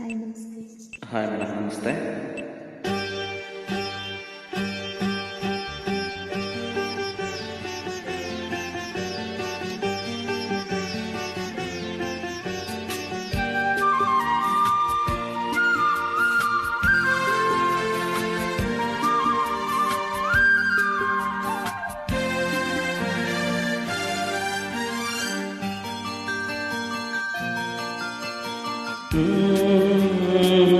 Hi, namaste hai namaste Mm-hmm. Mm-hmm.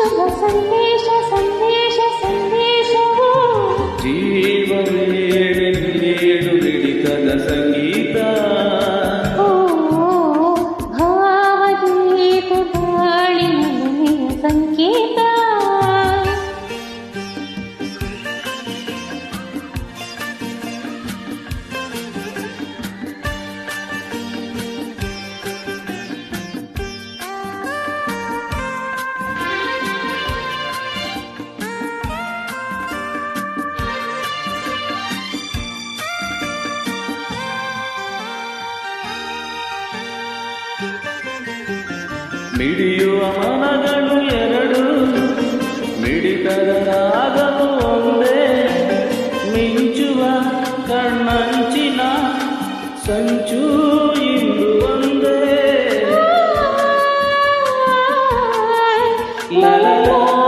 శుభ సందేశ సందేశ. సందేశము జీవమేడు విడితన సంగీత. ಮಿಡಿಯುವ ಮನಗಳು ಎರಡು ಮಿಡಿತದ ರಾಗವು ಒಂದೇ. ಮಿಂಚುವ ಕಣ್ಣಂಚಿನ ಸಂಚು ಇಂದು ಒಂದೇ. ವಹಿಸುವ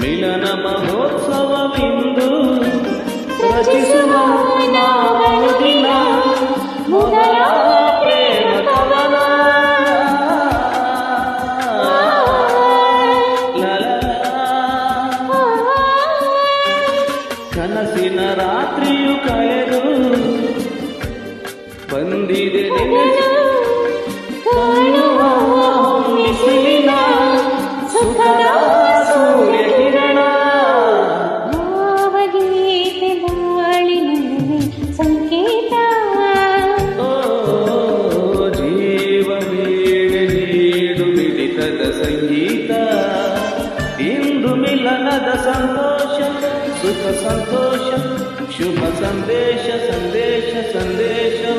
ಮಿಲನ ಮಹೋತ್ಸವವಿಂದು ರಚಿಸುವ ನಾವನು ದಿನ ಮೊದಲ ಪ್ರೇಮ ಕವನ ಲಲಲ. ಕನಸಿನ ರಾತ್ರಿಯು ಕಳೆದು ಬಂದಿದೆ ನೆನೆಸು ಕಾಣುವ मिलनद सन्तोषं सुख सन्तोषं शुभ संदेश संदेश सन्देशो